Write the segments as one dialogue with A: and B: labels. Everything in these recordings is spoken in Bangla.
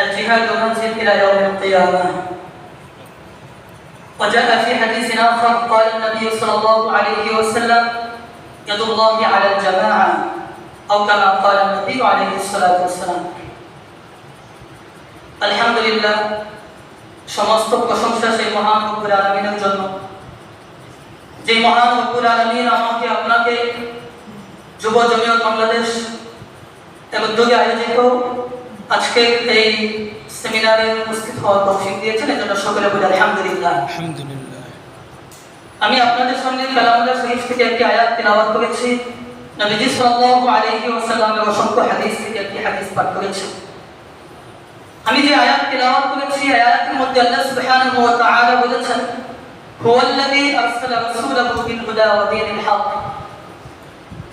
A: الجهاد منزل إلى يوم القيامة وجاء في حديث آخر قال النبي صلى الله عليه وسلم يد الله على الجماعة أو كما قال النبي عليه الصلاة والسلام الحمد لله সমস্ত প্রশংসা সেই মহান রব্বুল আলমিনের জন্য যে মহান রব্বুল আলমিন আমাকে আপনাকে যুব জমিয়ত বাংলাদেশ এর উদ্যোগে আয়োজিত আজকে এই সেমিনারে উপস্থিত হওয়ার তৌফিক দিয়েছেন এজন্য সকলে বলে আলহামদুলিল্লাহ।
B: আলহামদুলিল্লাহ।
A: আমি আপনাদের সামনে কালামুল্লাহ শরীফ থেকে একটি আয়াত তিলাওয়াত করেছি। নবীজি সাল্লাল্লাহু আলাইহি ওয়াসাল্লামের অসংখ্য হাদিস থেকে একটি হাদিস পাঠ করেছি আমি যে আয়াত তিলাওয়াত করেছি আয়াতের মধ্যে আল্লাহ সুবহানাহু ওয়া তাআলা বলেছেন হুয়াল্লাযী আরসালা রাসূলাহু বিল হুদা ওয়া দীনিল হক।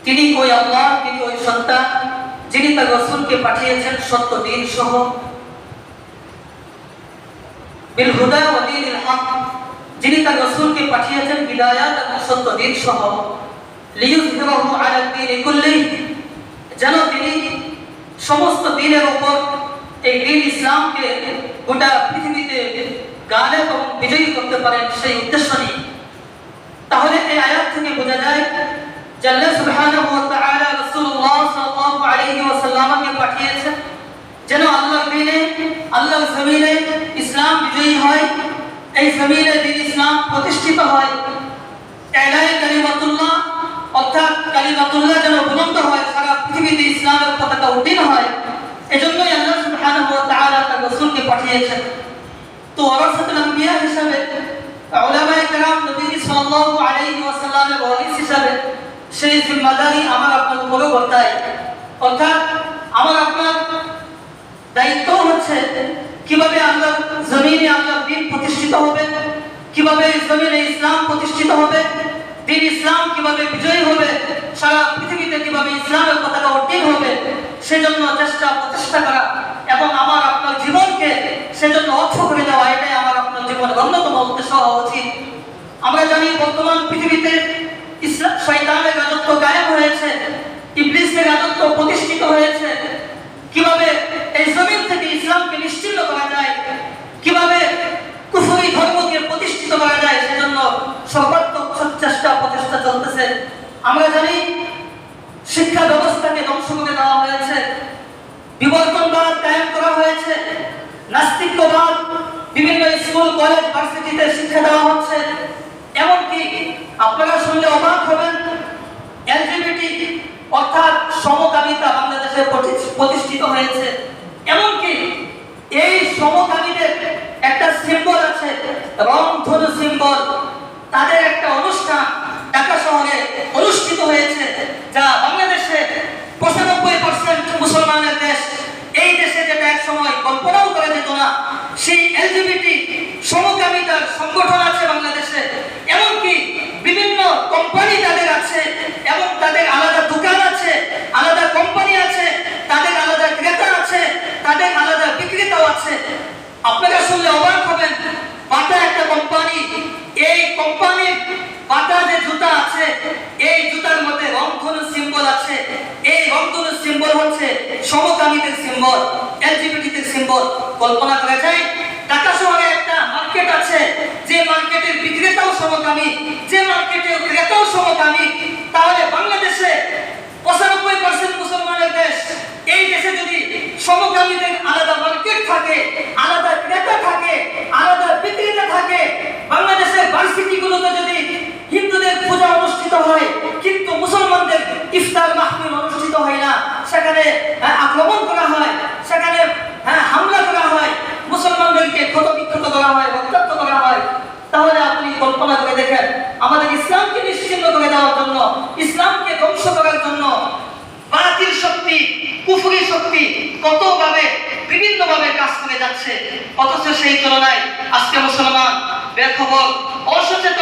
A: তিনি ওই আল্লাহ তিনি ওই সত্তা যিনি তার রাসূলকে পাঠিয়েছেন সত্য দিন সহ। যিনি তার রাসূলকে পাঠিয়েছেন হিদায়াত এবং সত্য দিন সহ। যেন তিনি সমস্ত দিনের উপর এই দিন ইসলামকে গোটা পৃথিবীতে গালে এবং বিজয়ী করতে পারেন সেই উদ্দেশ্য নিয়ে। তাহলে এই আয়াত থেকে বোঝা যায় আল্লাহ সুবহানাহু ওয়া তাআলা রাসূলুল্লাহ সাল্লাল্লাহু আলাইহি ওয়াসাল্লামকে পাঠিয়েছেন? যেন আল্লাহ দিনে আল্লাহ জমিনে ইসলাম বিজয়ী হয়, এই জমিনে দিন ইসলাম প্রতিষ্ঠিত হয়। এলাই কালিমাতুল্লাহ, অর্থাৎ কালিমাতুল্লাহ যেন বুলন্দ হয় সারা পৃথিবীতে ইসলামের পতাকা উত্তীর্ণ হয় এজন্যই আল্লাহ সুবহানাহু ওয়া তাআলা তার রাসূলকে পাঠিয়েছেন তো ওয়ারাসাতুল আম্বিয়া হিসাবে উলামায়ে কেরাম নবী সাল্লাল্লাহু আলাইহি ওয়াসাল্লামের ওয়ারিস হিসাবে সেই জিম্মাদারি আমার আপনার উপরও বর্তায় অর্থাৎ আমার আপনার দায়িত্ব হচ্ছে কীভাবে আল্লাহ জমিনে আল্লাহর দিন প্রতিষ্ঠিত হবে, কীভাবে জমিনে ইসলাম প্রতিষ্ঠিত হবে, দিন ইসলাম কীভাবে বিজয়ী হবে, সারা পৃথিবীতে কীভাবে ইসলামের পতাকা উত্তীর্ণ হবে, সেজন্য চেষ্টা প্রচেষ্টা করা এবং আমার আপনার জীবনকে সেজন্য অর্থ করে দেওয়া, এটাই আমার আপনার জীবনের অন্যতম উদ্দেশ্য হওয়া উচিত। আমরা জানি বর্তমান পৃথিবীতে ইসলাম শয়তানের রাজত্ব গায়েব হয়েছে, ইবলিসের রাজত্ব প্রতিষ্ঠিত হয়েছে। কীভাবে এই জমিন থেকে ইসলামকে নিশ্চিন্ন করা যায়, কীভাবে কুফরি ধর্মকে প্রতিষ্ঠিত করা যায়, সেজন্য সর্বাত্মক চেষ্টা, প্রচেষ্টা চলতেছে। আমরা জানি শিক্ষা ব্যবস্থাকে ধ্বংস করে দেওয়া হয়েছে। বিবর্তনবাদ কায়েম করা হয়েছে। নাস্তিকবাদ বিভিন্ন স্কুল, কলেজ, ভার্সিটিতে শিক্ষা দেওয়া হচ্ছে। এমনকি আপনারা শুনলে অবাক হবেন, এলজিবিটি অর্থাৎ সমকামিতা বাংলাদেশে প্রতিষ্ঠিত হয়েছে। এমনকি এই সমকামীদের একটা সিম্বল আছে, রংধনু সিম্বল তাদের একটা অনুষ্ঠান ঢাকা শহরে অনুষ্ঠিত হয়েছে, যা বাংলাদেশে পঁচানব্বই পার্সেন্ট মুসলমানের দেশ, এই দেশে যেটা এক সময় কল্পনাও করা যেত না, সেই এলজিবিটি সমকামিতার সংগঠন আছে বাংলাদেশে এমনকি বিভিন্ন কোম্পানি তাদের আছে এবং তাদের আলাদা দোকান আছে আলাদা কোম্পানি আছে তাদের আলাদা ক্রেতা আছে তাদের আলাদা বিক্রেতাও আছে আপনারা শুনলে অবাক হবেন বাটা একটা কোম্পানি এই কোম্পানির বাটা যে জুতা আছে এই জুতার রংধনু সিম্বল আছে। এই রংধনু সিম্বল হচ্ছে সমকামীদের সিম্বল এলজিবিটিদের সিম্বল কল্পনা করা যায় ঢাকা শহরে একটা মার্কেট আছে, যে মার্কেটের বিক্রেতাও সমকামী, যে মার্কেটের ক্রেতাও সমকামী। তাহলে বাংলাদেশে পঁচানব্বই পার্সেন্ট মুসলমানের দেশ, এই দেশে যদি সমকামীদের আলাদা মার্কেট থাকে, আলাদা ক্রেতা থাকে, আলাদা বিক্রেতা থাকে, বাংলাদেশের ভার্সিটিগুলোতে যদি পূজা অনুষ্ঠিত হয় কিন্তু মুসলমানদের ইফতার মাহফিল অনুষ্ঠিত হয় না। সেখানে হ্যাঁ, আক্রমণ করা হয় সেখানে হ্যাঁ, হামলা করা হয় মুসলমানদেরকে ক্ষত বিক্ষত করা হয় রক্তাক্ত করা হয়। তাহলে আপনি কল্পনা করে দেখেন আমাদের ইসলামকে নিশ্চিন্ন করে দেওয়ার জন্য ইসলামকে ধ্বংস করার জন্য বাতিল শক্তি কুফরি শক্তি কতভাবে বিভিন্নভাবে কাজ করে যাচ্ছে। অথচ সেই তুলনায় আজকে মুসলমান বেখবর অসচেতন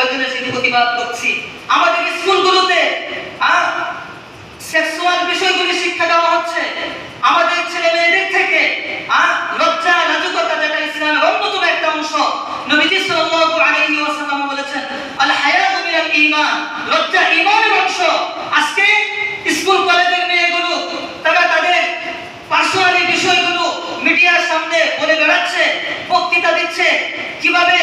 A: প্রয়োজনে সেটি প্রতিবাদ করছি। আমাদের স্কুলগুলোতে সেক্সুয়াল বিষয়গুলি শিক্ষা দেওয়া হচ্ছে। আমাদের ছেলে মেয়েদের থেকে লজ্জা, লাজুকতা যেটা ইসলামের অন্যতম একটা অংশ। নবীজি সাল্লাল্লাহু আলাইহি ওয়াসাল্লাম বলেছেন, আল হায়াতু মিনাল ঈমান। লজ্জা ঈমানের অংশ। আজকে স্কুল কলেজের মেয়েগুলো, তারা তাদের পার্সোনালি বিষয়গুলো মিডিয়ার সামনে বলে বেড়াচ্ছে, বক্তৃতা দিচ্ছে। কীভাবে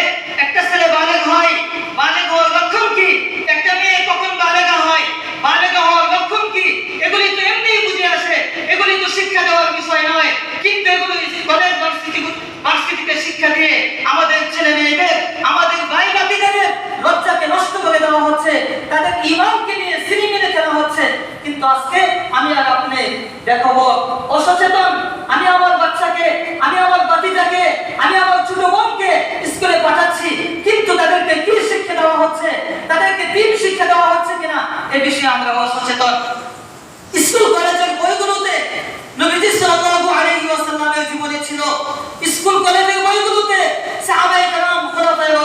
A: দিয়ে আমাদের ছেলে মেয়েদের, আমাদের ভাই বাতিদের লজ্জাকে নষ্ট করে দেওয়া হচ্ছে, তাদের ইমানকে নিয়ে সিঁড়ি মেরে ফেলা হচ্ছে। কিন্তু আজকে আমি আর আপনি দেখাবো অসচেতন। আমি আমার বাচ্চাকে, আমি আমার বাতিটাকে, আমি আমার ছোট বোনকে স্কুলে পাঠাচ্ছি, কিন্তু তাদেরকে কি শিক্ষা দেওয়া হচ্ছে? তাদেরকে দিন শিক্ষা দেওয়া হচ্ছে কিনা? এ বিষয়ে আমরা অসচেতন। স্কুল, কলেজের বইগুলোতে নবীজি সাল্লাল্লাহু আলাইহি ওয়াসাল্লামের জীবনী ছিল। স্কুল কলেজের বইগুলোতে সাহাবায়ে কেরাম খোলাফায়ে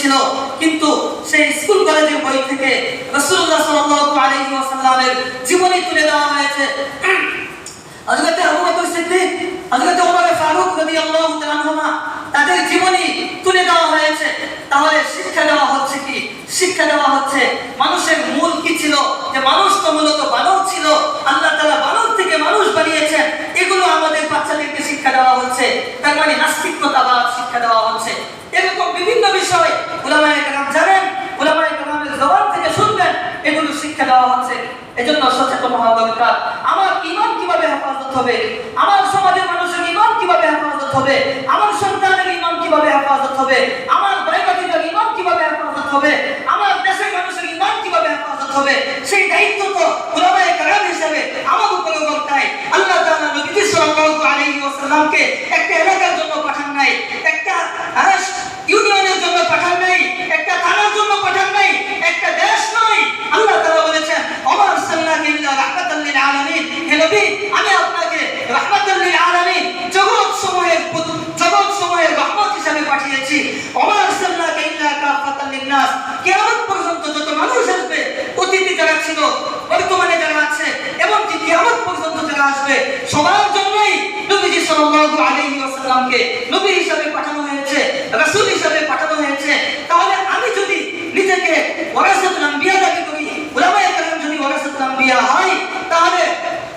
A: ছিল কিন্তু সেই স্কুল কলেজের বই থেকে রসুল্লাহ সাল্লাল্লাহু আলাইহি ওয়াসাল্লামের জীবনী তুলে দেওয়া হয়েছে। হযরত আবু বকর সিদ্দিক, হযরত ওমর ফারুক রাদিয়াল্লাহু তাআলা তাদের জীবনী তুলে দেওয়া হয়েছে তাহলে শিক্ষা দেওয়া হচ্ছে কি শিক্ষা দেওয়া হচ্ছে মানুষের মূল কি ছিল যে মানুষ তো মূলত বানর ছিল আল্লাহ তাআলা বানর থেকে মানুষ বানিয়েছেন এগুলো আমাদের বাচ্চাদেরকে শিক্ষা দেওয়া হচ্ছে তার মানে নাস্তিকতাবাদ শিক্ষা দেওয়া হচ্ছে এরকম বিভিন্ন বিষয় উলামায়ে কেরাম জানেন উলামায়ে কেরামের জবান থেকে শুনবেন এগুলো শিক্ষা দেওয়া হচ্ছে এজন্য সচেতন হওয়া দরকার আমার ইমান কীভাবে হেফাজত হবে আমার সমাজের মানুষের ইমান কীভাবে হেফাজত হবে? আমার সন্তানের ইমান কীভাবে হেফাজত হবে? আমার ভাইবাদীদের ইমান কীভাবে হেফাজত হবে? আমার দেশের মানুষের ইমান কীভাবে হেফাজত হবে? সেই দায়িত্ব তো ওলামায়ে কারাম হিসেবে আমার উপরে বর্তায়। আল্লাহ তাআলা নবী সাল্লাল্লাহু আলাইহি ওয়াসাল্লামকে একটা এলাকার জন্য পাঠান নাই। একটা আহ, ইউনিয়নের জন্য পাঠান নাই একটা থানার জন্য পাঠান নাই একটা দেশ নয় আল্লাহ তাআলা বলেছেন ওমা আরসালনাকা ইল্লা রাহমাতাল লিল আলামিন হে নবী আমি আপনাকে রাহমাতাল লিল আলামিন জগৎ সমূহের প্রতি- জগৎ সমূহের রহমত হিসাবে পাঠিয়েছি ওমা আরসালনাকা ইল্লা কাফাতাল লিন নাস কিয়ামত পর্যন্ত যত মানুষ আসবে অতীতে যারা ছিল বর্তমানে যারা আছে এবং কি কিয়ামত পর্যন্ত যারা আসবে সবার জন্যই নবীজি সাল্লাল্লাহু আলাইহি ওয়াসাল্লামকে নবী হিসাবে পাঠানো হয়েছে রাসূল হিসাবে পাঠানো হয়েছে। তাহলে আমি যদি নিজেকে ওয়ারাসাতুল আম্বিয়া দাবি করি, উলামায়ে কেরাম যদি ওয়ারাসাতুল আম্বিয়া হয়, তাহলে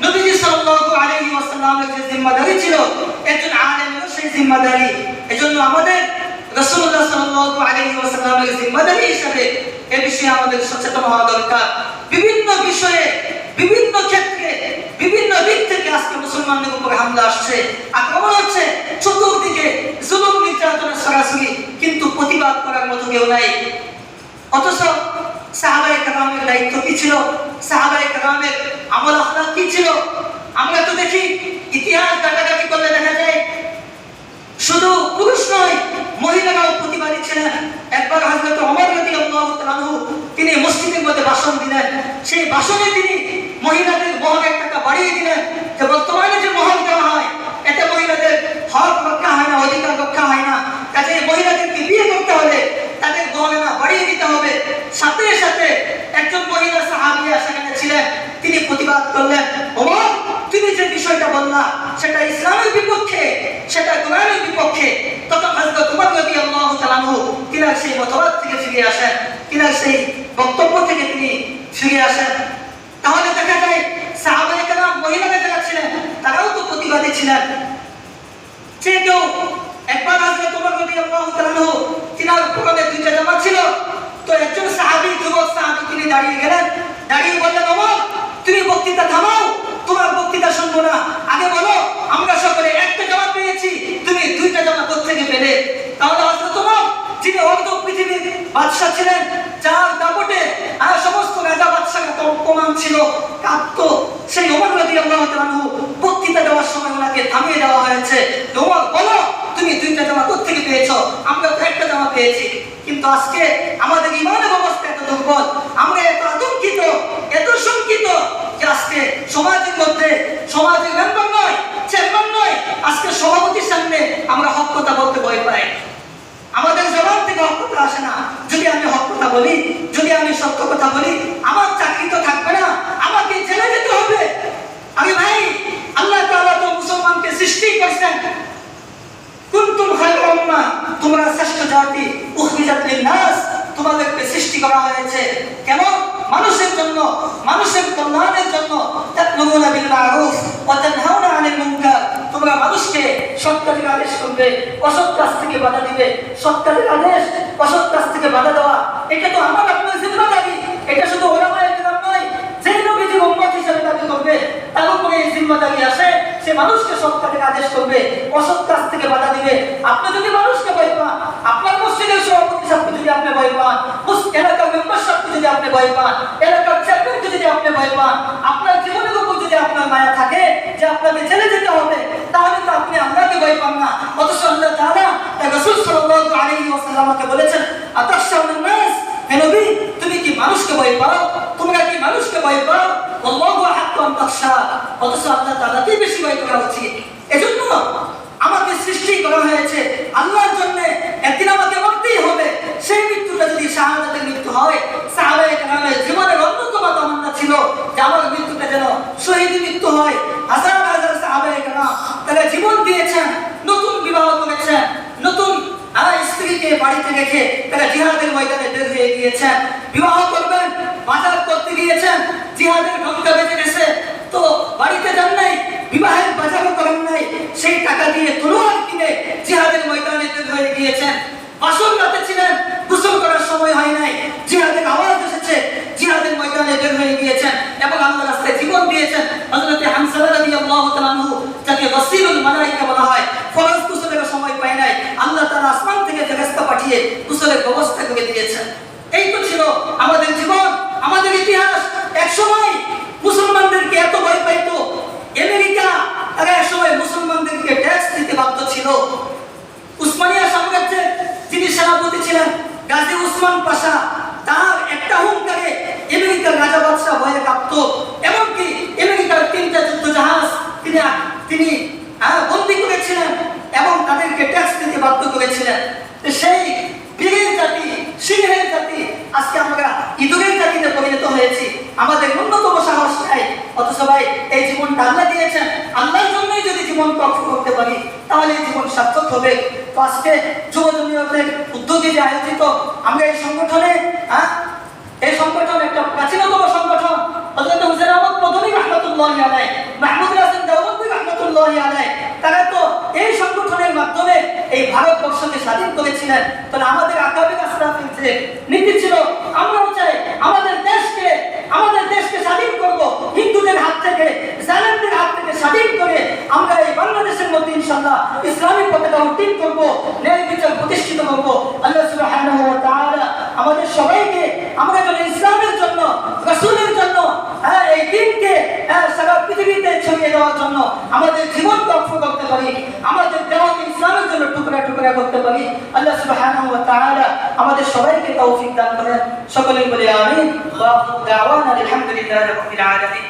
A: নবীজি সাল্লাল্লাহু আলাইহি ওয়াসাল্লামের যে জিম্মাদারি ছিল, একজন সেই জিম্মাদারি। এজন্য আমাদের ওয়াসাল্লামের জিম্মাদারি হিসাবে এ বিষয়ে আমাদের সচেতন হওয়া দরকার। বিভিন্ন বিষয়ে, বিভিন্ন ক্ষেত্রে, বিভিন্ন দিক থেকে আজকে মুসলমানদের উপরে হামলা আসছে, আক্রমণ হচ্ছে চতুর্দিকে জুলুম নির্যাতনের সরাসরি কিন্তু প্রতিবাদ করার মতো কেউ নাই। অথচ সাহাবায়ে কেরামের দায়িত্ব কি ছিল? সাহাবায়ে কেরামের আমল আখলাক কি ছিল? আমরা তো দেখি ইতিহাস ঘাটাঘাটি করলে দেখা যায়, শুধু পুরুষ নয়, মহিলারাও প্রতিবাদী ছিলেন। একবার ওমর রাদিয়াল্লাহু তাআলা আনহু তিনি মসজিদের মধ্যে বাসন দিলেন। সেই বাসনে তিনি মহিলাদের মহরের টাকা বাড়িয়ে দিলেন যে বর্তমানে যে মহর দেওয়া হয়, এতে মহিলাদের হক রক্ষা হয় না, অধিকার রক্ষা হয় না। কাজে মহিলাদেরকে বিয়ে করতে হলে তাদের গহনা বাড়িয়ে দিতে হবে সাথে সাথে একজন মহিলা সাহাবিয়া সেখানে ছিলেন, তিনি প্রতিবাদ করলেন, ওমর, তুমি যে বিষয়টা বললা, সেটা ইসলামের বিপক্ষে, সেটা কোরআনের বিপক্ষে সেই থেকে আসেন সেই বক্তব্য থেকে তিনি আসেন। তাহলে দেখা যায় যারা ছিলেন, তারাও তো প্রতিবাদী ছিলেন। একবার দুইটা ছিল তো একজন সাহাবী, যুবক সাহাবী তিনি দাঁড়িয়ে গেলেন। দাঁড়িয়ে বললেন, ওমর, তুমি বক্তৃতা থামাও। তোমার বক্তৃতা শুনব না। আগে বলো, আমরা সকলে একটা জামা পেয়েছি। তুমি দুইটা জামা কোত্থেকে পেলে। তাহলে হযরত ওমর, যিনি অর্ধ পৃথিবীর বাদশা ছিলেন, যার দাপটে আর সমস্ত রাজা বাদশারা তো অপমান ছিল, কাঁদতো। সেই ওমর তাআলা আনহু বক্তৃতা দেওয়ার সময় ওনাকে থামিয়ে দেওয়া হয়েছে। ওমর, বলো তুমি দুইটা জামা কোত্থেকে পেয়েছ? আমরা তো একটা জামা পেয়েছি। কিন্তু আজকে আমাদের ইমানের অবস্থা এত দুর্বল, আমরা এত আতঙ্কিত, এত শঙ্কিত যে আজকে সমাজের মধ্যে, সমাজের মেম্বার নয় চেয়ারম্যান নয়, আজকে সভাপতির সামনে আমরা হক কথা বলতে ভয় পাই। আমাদের জবান থেকে হক কথা আসে না। যদি আমি হক কথা বলি, যদি আমি সত্য কথা বলি, আমার চাকরি তো থাকবে না, আমাকে জেলে যেতে হবে। আমি ভাই, আল্লাহ তো মুসলমানকে সৃষ্টি করছেন। তোমরা শ্রেষ্ঠ জাতি উখরিজাত লিন-নাস তোমাদেরকে সৃষ্টি করা হয়েছে। কেন? মানুষের জন্য, মানুষের কল্যাণের জন্য। তা'মুরুনা বিল মা'রুফ ওয়া তানহাউনা আনিল মুনকার। তোমরা মানুষকে সৎ আদেশ করবে, অসৎ কাজ থেকে বাধা দিবে। সৎ আদেশ, অসৎ কাজ থেকে বাধা দেওয়া, এটা তো আমার আপনার জিম্মাদারি এটা শুধু ওলামায়ে কেরাম নয় যে নবীজি উম্মত হিসেবে দাবি তার উপরে এই জিম্মাদারি আসে, সে মানুষকে সৎ আদেশ করবে, অসৎ কাজ বাধা দিবে। আপনি যদি মানুষকে ভয় পান, আপনার মসজিদের সভাপতি সাহেবকে যদি আপনি ভয় পান এলাকার মেম্বার সাহেবকে যদি আপনি ভয় পান, এলাকার চেয়ারম্যানকে যদি আপনি ভয় পান, আপনার জীবনের উপর যদি আপনার মায়া থাকে যে আপনাকে ছেড়ে যেতে হবে, তাহলে তো আপনি আল্লাহকে ভয় পান না। অথচ আল্লাহ তার রাসূল সাল্লাল্লাহু আলাইহি ওয়াসাল্লামকে বলেছেন আতাশাউন নাস? হে তুমি কি মানুষকে ভয় পাও? তোমরা কি মানুষকে ভয় পাও? আল্লাহু হাক্কান তাখশা। অথচ আল্লাহ তাআলাকে বেশি ভয় করা উচিত। এজন্য আমাকে সৃষ্টি করা হয়েছে। আল্লাহর জন্য একদিন আমাকে মরতেই হবে। সেই মৃত্যুটা যদি শাহাদাতের মৃত্যু হয়, সাহাবায়ে কেরামের জীবনের অন্যতম তামান্না ছিল যে আমার মৃত্যুটা যেন শহীদ মৃত্যু হয়। হাজার হাজার সাহাবায়ে কেরাম তারা জীবন দিয়েছেন, নতুন বিবাহ করেছেন, নতুন আর স্ত্রীকে বাড়িতে রেখে তারা জিহাদের ময়দানে বের হয়ে গিয়েছেন। বিবাহ করবেন, বাজার করতে গিয়েছেন, জিহাদের ঘণ্টা বেজে গেছে। তো বাড়িতে যান নাই, বিবাহের সেই টাকা দিয়ে তলোয়ার কিনে জিহাদের ময়দানে হয়ে গিয়েছেন। আসল রাতে ছিলেন, গোসল করার সময় হয় নাই। জিহাদের আওয়াজ এসেছে, জিহাদের ময়দানে বের হয়ে গিয়েছেন এবং আল্লাহ রাস্তায় জীবন দিয়েছেন। হযরত হামসালা রাদিয়াল্লাহু তাআলা যাকে ওয়াসিলুল মালায়েকা বলা হয়। ফরজ গোসলের সময় পায় নাই আল্লাহ তাআলা আসমান থেকে ফেরেশতা পাঠিয়ে গোসলের ব্যবস্থা করে দিয়েছেন এই তো ছিল আমাদের জীবন আমাদের ইতিহাস এক সময় মুসলমানদেরকে এত ভয় পাইতো আমেরিকা তারা এক সময় মুসলমানদেরকে ট্যাক্স দিতে বাধ্য ছিল উসমানিয়া সাম্রাজ্যের যিনি সেনাপতি ছিলেন গাজী উসমান পাশা তার একটা হুঙ্কারে আমেরিকার রাজা বাদশাহ ভয়ে কাঁপত এমনকি আমেরিকার তিনটা যুদ্ধ জাহাজ তিনি তিনি বন্দী করেছিলেন এবং তাদেরকে ট্যাক্স দিতে বাধ্য করেছিলেন। সেই বীরের জাতি, সিংহের জাতি, আজকে আমরা ইঁদুরের জাতিতে পরিণত হয়েছি। আমাদের ন্যূনতম সাহস নাই। অথচ ভাই, এই জীবনটা আল্লাহ দিয়েছেন। আল্লাহর জন্যই যদি জীবন রক্ষা করতে পারি, তাহলে এই জীবন সার্থক হবে। তো আজকে যুব জমিয়তের উদ্যোগে যে আয়োজিত আমরা এই সংগঠনে হ্যাঁ এই সংগঠন একটা প্রাচীনতম সংগঠন, হযরত হুসেন আহমদ মদনী রাহমাতুল্লাহি দেওবন্দি রাহমাতুল্লাহি আলাইহি তারা তো এই সংগঠনের মাধ্যমে এই ভারতবর্ষকে স্বাধীন করেছিলেন। তাহলে আমাদের আকাবির আসরাফের যে নীতি ছিল আমরাও চাই আমাদের দেশকে আমাদের দেশকে স্বাধীন করব। হিন্দুদের হাত থেকে, জালেমদের হাত থেকে স্বাধীন করে আমরা এই বাংলাদেশের মধ্যে ইনশাআল্লাহ ইসলামিক পতাকা উত্তীর্ণ করব, ন্যায় বিচার প্রতিষ্ঠিত করব। আল্লাহ সুবহানাহু আমাদের সবাইকে, আমরা যেন ইসলামের জন্য, রাসূলের জন্য হ্যাঁ এই দিনকে হ্যাঁ সারা পৃথিবীতে ছড়িয়ে দেওয়ার জন্য আমাদের জীবন রক্ষা করতে পারি, আমাদের দেওয়াকে ইসলামের জন্য টুকরা টুকরা করতে পারি। আল্লাহ সুবহানাহু আমাদের সবাইকে তৌফিক দান করেন। সকলেই বলে আমিন। ওয়া দাওয়ানা আলহামদুলিল্লাহি